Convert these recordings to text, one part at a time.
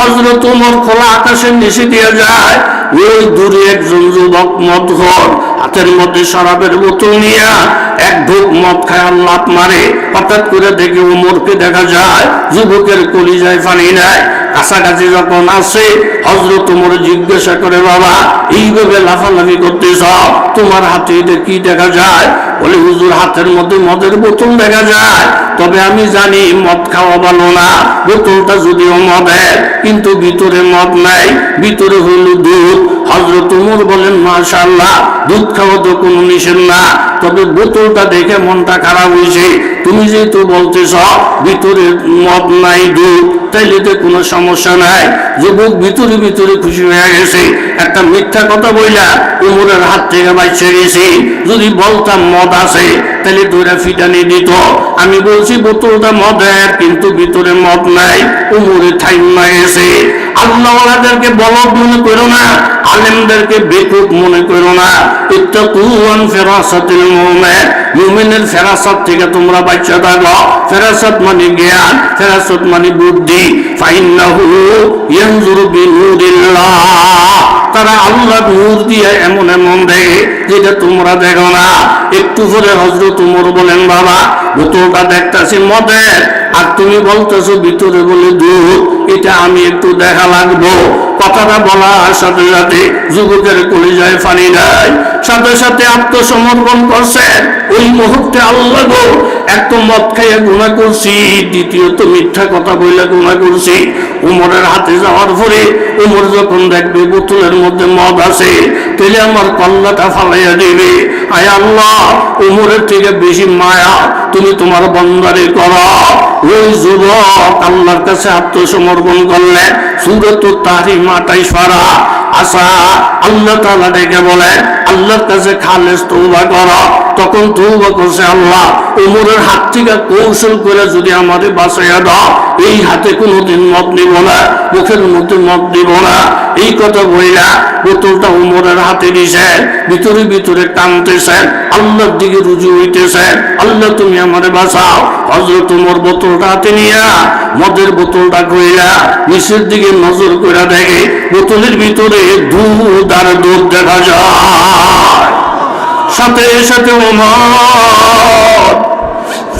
হজরত উমর খোলা আকাশের নিচে দিয়ে যায়। ওই দূরে একজন যুবক মদ ঘর হাতের মধ্যে শরাবের বোতল নিয়ে এক ঢোক মদ খায় আর মারে। হঠাৎ করে দেখে উমরকে দেখা যায়, যুবকের কলিজায় পানি নেয়। কাছাকাছি যখন আসে হজরত উমর জিজ্ঞাসা করে, বাবা, এইভাবে লাফালাফি করতেছ? তোমার হাতে কি দেখা যায়? বলে, হুজুর, হাতের মধ্যে মদের বোতল দেখা যায়। তবে আমি জানি মদ খাওয়া ভালো না, বোতলটা যদিও মদের, কিন্তু ভিতরে মদ নাই, ভিতরে হইল দুধ। হজরত উমর বলেন মাশাল্লাহ দুধ খাওয়া তো কোনো নিষেধ না, তবে বোতলটা দেখে মনটা খারাপ হয়েছে। তুমি যেহেতু বলতেছ, ভিতরে মদ নাই, দুধ, তাইলে তো কোনো সমস্যা নাই। যুবক ভিতরে ভিতরে খুশি হয়ে গেছে। একটা মিথ্যা কথা বইলা উমরের হাত থেকে বাইছে গেছি। যদি বলতাম মদ আছে তাহলে দৌড়া ফিটানি দিত। আমি বলছি, বোতলটা মদের, কিন্তু ভিতরে মদ নাই, উমরে ঠাইম না গেছে আল্লাহওয়ালাদেরকে বলদ মনে করো না, আলেমদেরকে বেকুব মনে করো না। ইত্তাকুয়ান ফেরাসাতিল মুমিন, মুমিনের ফেরাসত থেকে তোমরা বাচ্চা থাকো। ফেরাসত মানে জ্ঞান, ফেরাসত মানে বুদ্ধি। ফাইন্নাহু তারা আল্লাহ নূর দিয়ে এমন এমন দেখে যেটা তোমরা দেখো না, একটু পরে হজরত উমর বলেন, বাবা, বোতলটা দেখতেছি মদের। আর তুমি বলতেছো ভিতরে বলে দুধ, এটা আমি একটু দেখা লাগবো। কথাটা বলার সাথে সাথে যুবকের কলিজায় ফানি দেয়। সাথে সাথে আত্মসমর্পণ করছেন ওই মুহূর্তে আল্লাহ গো এক তো মদ খাইয়া গুণা করছি, দ্বিতীয়ত মিথ্যা কথা বইলে গুণা করছি। উমরের হাতে যাওয়ার পরে উমর যখন দেখবে বোতলের মধ্যে মদ আছে, তাহলে আমার কল্লাটা ফালাইয়া দিবে। আয় আল্লাহ, উমরের থেকে বেশি মায়া তুমি তোমার বন্দারে করো। ওই যুবক আল্লাহর কাছে আত্মসমর্পণ করলে, সুরত তারি মাটাই সারা আশা আল্লাহ তালা ডেকে বলে, আল্লাহর কাছে খালেস তৌবা করো। তখন তৌবা করছে আল্লাহ? উমরের হাত থেকে কৌশল করে যদি আমাদের বাসাইয়া দাও, এই হাতে কোনোদিন মত নিব না, মুখের মধ্যে মত দিব না। এই কথা বইলা বোতলটা উমরের হাতে দিয়েছেন ভিতরে ভিতরে টানতেছেন, আল্লাহর দিকে রুজু হইতেছেন, আল্লাহ তুমি আমারে বাঁচাও। হজরত উমর বোতলটা হাতে নিয়া মদের বোতলটা কইরা নিচের দিকে নজর করে দেখে, বোতলের ভিতরে দুধ আর দুধ দেখা যায়। সাথে সাথে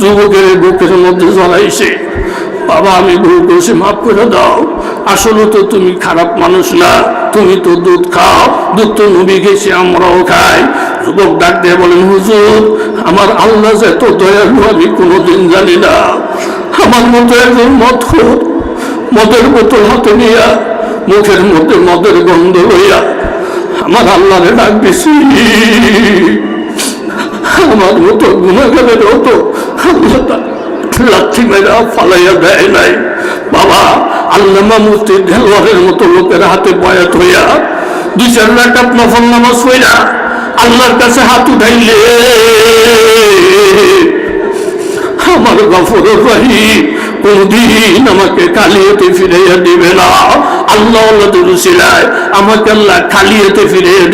যুবকের বুকের মধ্যে জ্বলাইছে বাবা, আমি ভুল করছি, মাফ করে দাও। আসলে তো তুমি খারাপ মানুষ না, তুমি তো দুধ খাও। দুধ তো নবী গেছে, আমরাও খাই। যুবক ডাক দিয়ে বলেন, হুজুর, আমার আল্লাহ যে তো দয়ালু, আমি কোনোদিন জানি না। আমার মতো একজন মদ মদের বোতল হাতে নিয়া, মুখের মধ্যে মদের গন্ধ লইয়া আমার আল্লাহরে ডাক দিছি আমার মতো গুণাগারের হতো আল্লাহ তা- মেরা ফালাইয়া দেয় নাই। বাবা, আল্লামা মুফতি দেওয়ারের মতো লোকের হাতে বয়াত হইয়া দুই চার রাকাত নফল নামাজ হইয়া আল্লাহর কাছে হাত উঠাইলে। আমার গফর রহিম কোনদিন আমাকে কালিয়াতে ফিরাইয়া দিবে না। আল্লাহ আল্লাহ রুসিলায় আমাকে আল্লাহ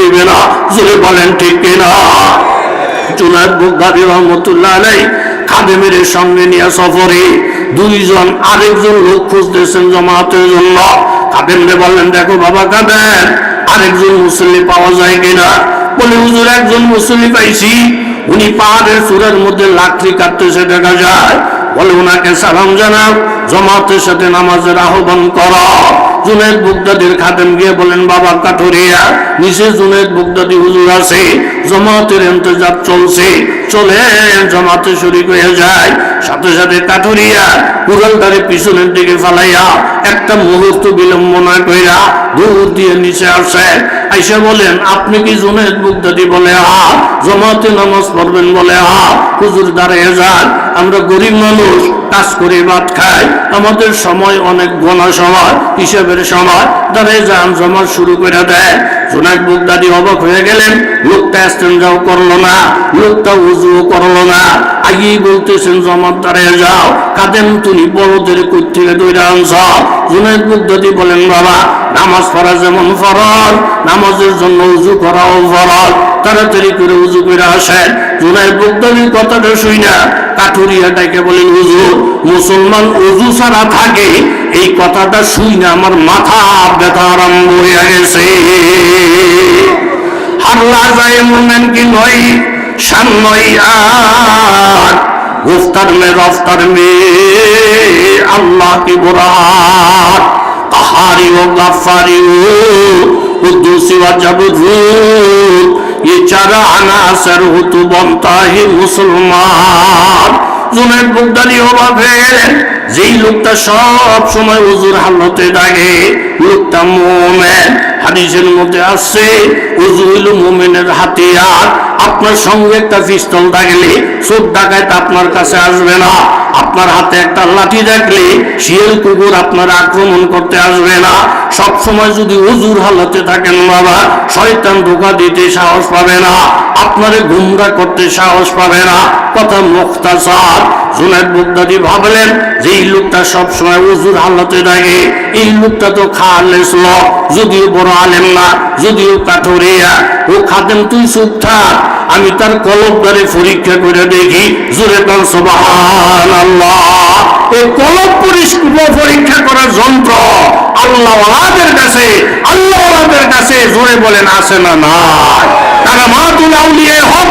দিবে না। জোরে বলেন, ঠিক কিনা জুনায়দ বুখারী রহমতুল্লাহ খাদেমের সঙ্গে নিয়ে সফরে দুইজন আরেকজন লোক খুঁজতেছেন জমাতের জন্য। দেখো বাবা আরেকজন পাওয়া যায় কিনা? বলে, হুজুর, একজন মুসল্লি পাইছি। উনি পাহাড়ের চূড়ার মধ্যে লাকড়ি কাটতেছে, দেখা যায়। বলে ওনাকে সালাম জানাও জমাতের সাথে নামাজের আহ্বান করো। জুনেদ বুগদাদির খাদেম গিয়ে বলেন, বাবা কাঠুরিয়া, নিচে জুনেদ বুগদাদি হুজুর আছে, জমাতের ইন্তজার চলছে, চলে, জমাতে শরিক হয়ে যায়। সাথে সাথে কাঠুরিয়া কুড়ালটারে পিছনের দিকে ফালাইয়া, একটা মুহূর্ত বিলম্ব না কইরা দূর দিয়ে নিচে আসে। আইসা বলেন, আপনি কি জুনেদ বুগদাদি বলে হা জমাতে নামাজ পড়বেন বলে হা হুজুর দাঁড়িয়ে যান, আমরা গরিব মানুষ কাজ করে, ভাত খাই। আমাদের সময় অনেক গোনা সময় হিসেবের সময় দাঁড়িয়ে যান জমা শুরু করে দেয়। জোনাক বুকদাদি অবাক হয়ে গেলেন, লোকটা যাও করল না, লোকটা উজুও করল না। আগেই বলতেছেন জমার দাঁড়িয়ে যাও। কাদেম তুমি, বড়দের কই থেকে দৈরা আনছ জুনাইদ বুগদাদি বলেন বাবা, নামাজ পড়া যেমন ফরজ, নামাজের জন্য উজু করাও ফরজ, তাড়াতাড়ি করে উজু করে আসেন। জুনাইদ বুগদাদির কথাটা শুই না, কাঠুরিয়াটাকে বলেন হুজুর, মুসলমান উজু ছাড়া থাকে, এই কথাটা শুই না, আমার মাথা ব্যথা আরম্ভ হয়ে গেছে। আল্লাহ যায় মোমেন কি নয় শান নয় আর গুফতার মে রফতার মে আল্লাহ কি বুরাত কাহারি ও গাফারি ও কুদ্দুসি ও জবরুত ये चार अनासर हो तो बनता है मुसलमान জুনাইদ বুগদানি হবেন যেই লোকটা সব সময় উজুর হালতে ডাকে, লোকটা মোমেন। হাদিসের মধ্যে আসছে উজু হইল মোমেনের হাতিয়ার। আপনার সঙ্গে একটা পিস্তল থাকলে চোখ ডাকায় আপনার কাছে আসবে না। আপনার হাতে একটা লাঠি রাখলে শিয়াল কুকুর আপনার আক্রমণ করতে আসবে না। সব সময় যদি উজুর হালতে থাকেন বাবা, শয়তান ধোকা দিতে সাহস পাবে না। আপনারে গুমরা করতে সাহস পাবে না। কথা মুক্তাসার। জুনাইদ বুগদাদি ভাবলেন যে এই লোকটা সবসময় উজুর হালতে থাকে এই লোকটা তো খালেস লোক যদিও বড় আলেম না, যদিও কাঠরিয়া। ও খাদেম, তুই চুপ থাক, আমি তার কলবদারে পরীক্ষা করে দেখি। জোরে সবান আল্লাহ এই পরিষ্কার পরীক্ষা করার যন্ত্র আল্লাহওয়ালাদের কাছে আল্লাহওয়ালাদের কাছে জোরে বলেন আসে না নাই? তারা মাতুল আউলিয়ে হক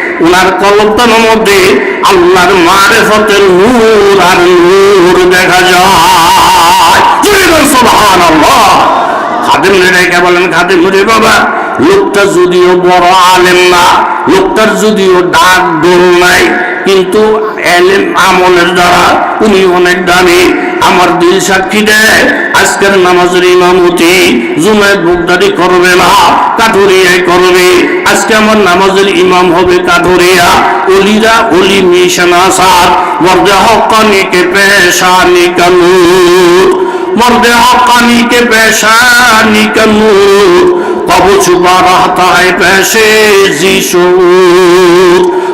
ওনার কলমটার মধ্যে আল্লাহর মারে মারেফতের নূর আর নূর দেখা যায়। সুবহানাল্লাহ। খাদেম রেখে বলেন, খাদেম রে বাবা, লোকটা যদিও বড় আলেম না, লোকটার যদিও ডাক দোল নাই, কিন্তু আমলের দ্বারা উনি অনেক দামি। আমার দিল সাক্ষী দেয় আজকের নামাজের ইমামতি, জুমায় বুকদারি করবে না, কাঠুরিয়ায় করবে। আজকে আমার নামাজের ইমাম হবে কাঠুরিয়া। অলিরা অলি মিশানা সার মর্দে হকানি কে পেশানি কানু। মর্দে হকানি কে পেশানি কানু। কব ছুপা রাহতা হয় পেশে যিশু।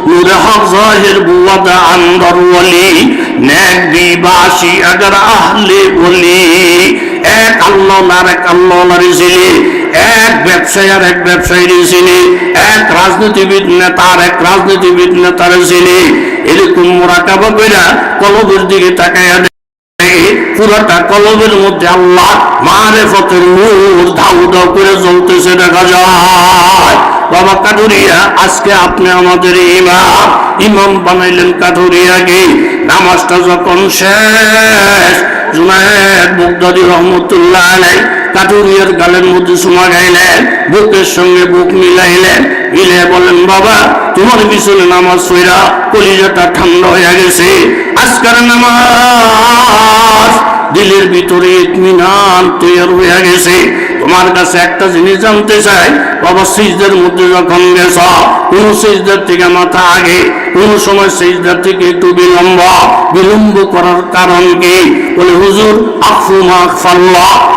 নূরে হক জাহির বুয়াদা আন্দর ওয়ালি নেকবাসী আগর আহলে এক আল্লাহ আর এক আল্লাহ নারী এক ব্যবসায়ী আর এক ব্যবসায়ীর ছেলে এক রাজনীতিবিদ নেতা এক রাজনীতিবিদ নেতার ছেলে এরকম মোরাকাবা কইরা কলবের দিকে পুরাটা কলবের মধ্যে আল্লাহ মারে ফতের নূর ধাউ ধাউ করে চলতেছে দেখা যায়। বাবা কাঠুরিয়া আজকে আপনি আমাদের ইমাম। ইমাম বানাইলেন কাঠুরিয়াকে নামাজটা যখন শেষ, জুনায়েদ মুগদাদি রহমতুল্লাহ আলাই কাঠুরিয়ার গালের মধ্যে সুমা গাইলেন, বুকের সঙ্গে বুক মিলাইলেন মিলে বলেন বাবা, তোমার পিছনে নামাজ সইরা কলিজাটা ঠান্ডা হয়ে গেছে। আজকার নামাজ দিলের ভিতরে ইতমিনান তৈরি হয়ে গেছে। তোমার কাছে একটা জিনিস জানতে চাই। বাবা, সিজদের মধ্যে যখন গেছ, কোন সিজদের থেকে মাথা আগে কোন সময় সিজদার থেকে একটু বিলম্ব বিলম্ব করার কারণ কি? বলে, হুজুর, আফু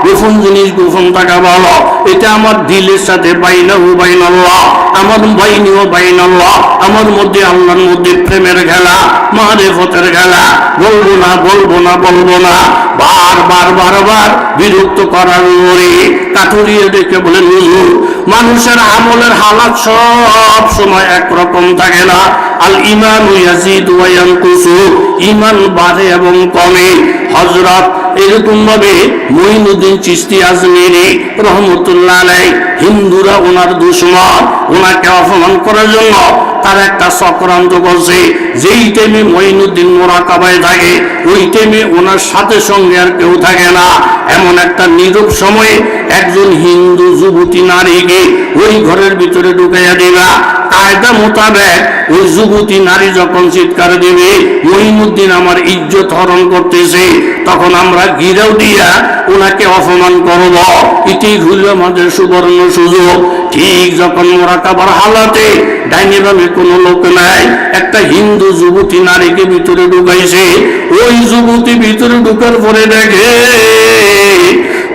গোপন জিনিস গোপন টাকা বলো এটা আমার দিলের সাথে বাইনা ও বাইনাহু বাইনাল্লাহ, আমার বাইনি ও বাইনাল্লাহ, আমার মধ্যে আল্লাহর মধ্যে প্রেমের খেলা মারেফতের খেলা বলব না বলব না বলব না। বারবার বারবার বিরক্ত করার ওরে কাঠুরিয়ে ডেকে বলেন হুজুর মানুষের আমলের হালাত সব সময় একরকম থাকে না। আল ইমান ইমান বাড়ে এবং কমে। হযরত এরকম ভাবে মঈনুদ্দিন চিশতি আজমিরি রহমতুল্লাহ আলাই হিন্দুরা ওনার দুশ্মন, ওনাকে অপমান করার জন্য তার একটা চক্রান্ত করছে। যেই টাইমে মঈনুদ্দিন মোরাকাবায় থাকে, ওই টাইমে ওনার সাথে সঙ্গে আর কেউ থাকে না। এমন একটা নীরব সময়ে একজন হিন্দু যুবতী নারীকে ওই ঘরের ভিতরে ঢুকাইয়া দিবা। কায়দা মোতাবেক ওই যুবতী নারী যখন চিৎকার দেবে মহিমুদ্দিন আমার ইজ্জত হরণ করতেছে। তখন আমরা গিরাও দিয়া ওনাকে অপমান করব। ইতি হইল আমাদের সুবর্ণ সুযোগ। ঠিক যখন মোরাকাবার হালাতে ডাইনি বামে কোনো লোক নাই, একটা হিন্দু যুবতী নারীকে ভিতরে ঢুকাইছে। ওই যুবতী ভিতরে ঢুকার পরে দেখে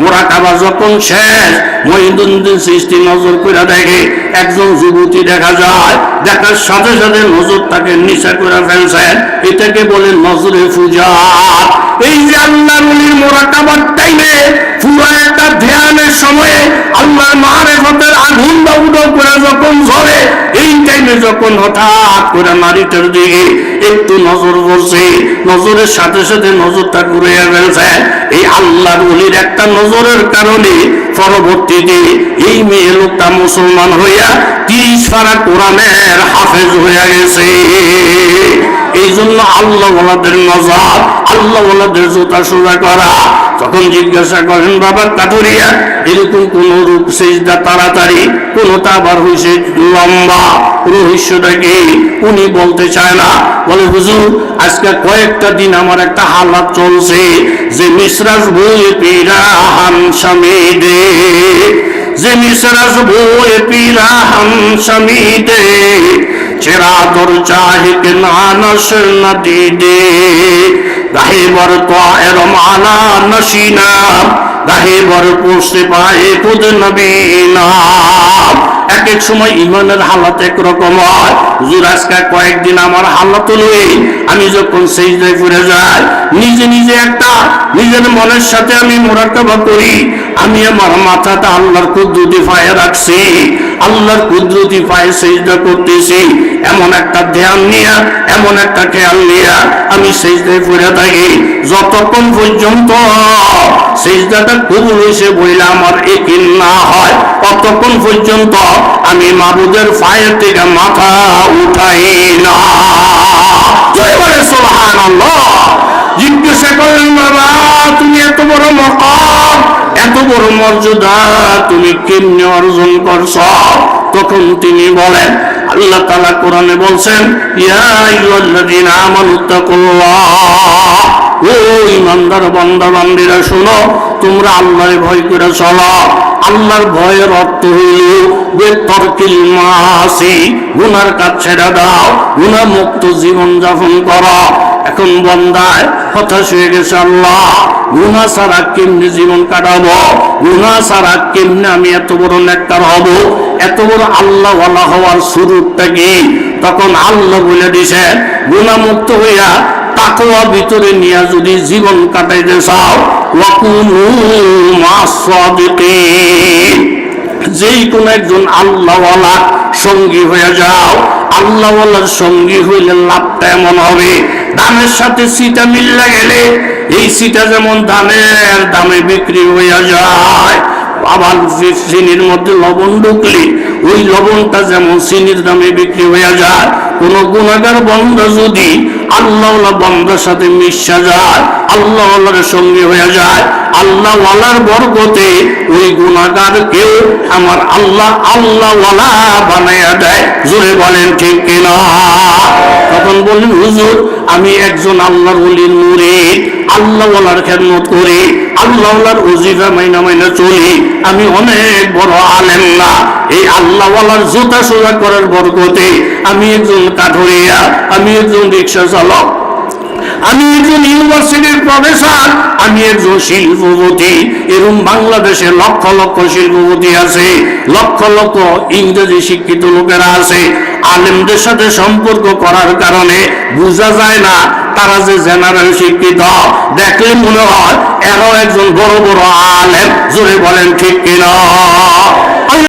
মোরা কাবা যখন শেষ মহিদুদ্দিন সৃষ্টি নজর করে দেখে একজন যুবতী দেখা যায়, দেখার সাথে সাথে নজর তাকে নিশা করে ফেলছেন। এটাকে নজরে এই যে আল্লাহ নলির মোরা কাবার টাইমে পুরো একটা ধ্যানের সময়ে আল্লাহর মারেফতের আগুন করে যখন ঝরে এই টাইমে যখন হঠাৎ করে নারীটার দিকে একটু নজর পড়ছে, নজরের সাথে সাথে নজরটা ঘুরে ফেলছে। এই আল্লাহর অলির একটা নজরের কারণে পরবর্তীতে এই মেয়ে লোকটা মুসলমান হইয়া তিরিশ পারা কোরআনের হাফেজ হইয়া গেছে। এই জন্য আল্লাহ নজর আল্লাহ ওলাদের জুতা সোজা করা তখন জিজ্ঞাসা করেন বাবা কাঠুরিয়া এরকম কোন রূপ সেজদা তাড়াতাড়ি? কোনটা আবার হয়েছে লম্বা? রহস্যটা কি? উনি বলতে চায় না। বলে, হুজুর, আজকে কয়েকটা দিন আমার একটা হালাত চলছে। যে মিশ্রাস বই পিরাহান স্বামী দে যে মিশ্রাস বই পিরাহান স্বামী দে চেরা তোর চাহিক নানস নদী দে গাহে বর তো এর মানা নসিনা, গাহে বর পুষতে পায় খুদ নবীনা। এক এক সময় ইমানের হালাত একরকম হয়। হুজুর কয়েকদিন আমার হালাত লয়ে আমি যখন সেই জায়গায় ফিরে যাই, নিজে নিজে একটা নিজের মনের সাথে আমি মোরাকাবা করি। আমি আমার মাথাটা আল্লাহর কুদরতি ফায়ে রাখছি। আল্লাহর কুদরতি পায়ে সেজদা করতেছি। এমন একটা ধ্যান নিয়া, এমন একটা খেয়াল নিয়া আমি সেজদায় পড়ে থাকি। যতক্ষণ পর্যন্ত সেজদাটা কবুল হয়েছে বইলে আমার একিন না হয়, ততক্ষণ পর্যন্ত আমি মাবুদের পায়ের থেকে মাথা উঠাই না। জিজ্ঞাসা করলেন, বাবা, তুমি এত বড় মকাম এত বড় মর্যাদা তুমি কেমনে অর্জন করছ? তখন তিনি বলেন, আল্লাহ তালা কোরআনে বলছেন ও ইমানদার বান্দা বান্দিরা শোনো, তোমরা আল্লাহর ভয় করে চলো। আল্লাহর ভয়ের অর্থ হইল মাসি গুনার কাজ ছেড়ে দাও গুনা মুক্ত জীবন যাপন করো। এখন বন্দায় হতাশ হয়ে গেছে আল্লাহ। গুনা ছাড়া কেমনি জীবন কাটাবো? গুনা ছাড়া কেমনি আমি এত বড় নেককার হব? এত বড় আল্লাহ ওয়ালা হওয়ার শুরুটা কি? তখন আল্লাহ বলে দিছে গুনা মুক্ত হইয়া তাকওয়া ভিতরে নিয়ে যদি জীবন কাটাইতে চাও, ওয়াকুনু মাসাদিকিন যেই কোন একজন আল্লাহওয়ালা সঙ্গী হয়ে যাও, আল্লাহওয়ালার সঙ্গী হইলে লাভটা এমন হবে। দামের সাথে সিটা মিল্লা গেলে এই সিটা যেমন ধানের দামে বিক্রি হইয়া যায়, আবার চিনির মধ্যে লবণ ঢুকলে ওই লবণটা যেমন চিনির দামে বিক্রি হইয়া যায়, কোন গুণাগার বন্ধ যদি আল্লাহ বন্ধের সাথে মিশা যায়, আল্লাহ সঙ্গে হয়ে যায়, আল্লাহ ওয়ালার বরকতে ওই গুণাগার কেউ আমার আল্লাহ আল্লাহওয়ালা বানাইয়া দেয়। জোরে বলেন ঠিক কিনা? তখন বললেন, হুজুর আমি একজন আল্লাহর মুরিদ আল্লাহ ওয়ালার খেদমত করি আল্লাহ ওয়ালার ওজিফা মাইনা মাইনা চলি। আমি অনেক বড় আলেম না, এই আল্লাহ ওয়ালার জুতা সোজা করার বরকতে আমি একজন কাঠুরিয়া, আমি একজন রিক্সা চালক, আমি একজন ইউনিভার্সিটির প্রফেসর, আমি একজন শিল্পপতি। এরকম বাংলাদেশে লক্ষ লক্ষ শিল্পপতি আছে, লক্ষ লক্ষ ইংরেজি শিক্ষিত লোকেরা আছে। আলেমদের সাথে সম্পর্ক করার কারণে বোঝা যায় না তারা যে জেনারেল শিক্ষিত। দেখলে মনে হয় এরাও একজন বড় বড় আলেম। জোরে বলেন, ঠিক কিনা?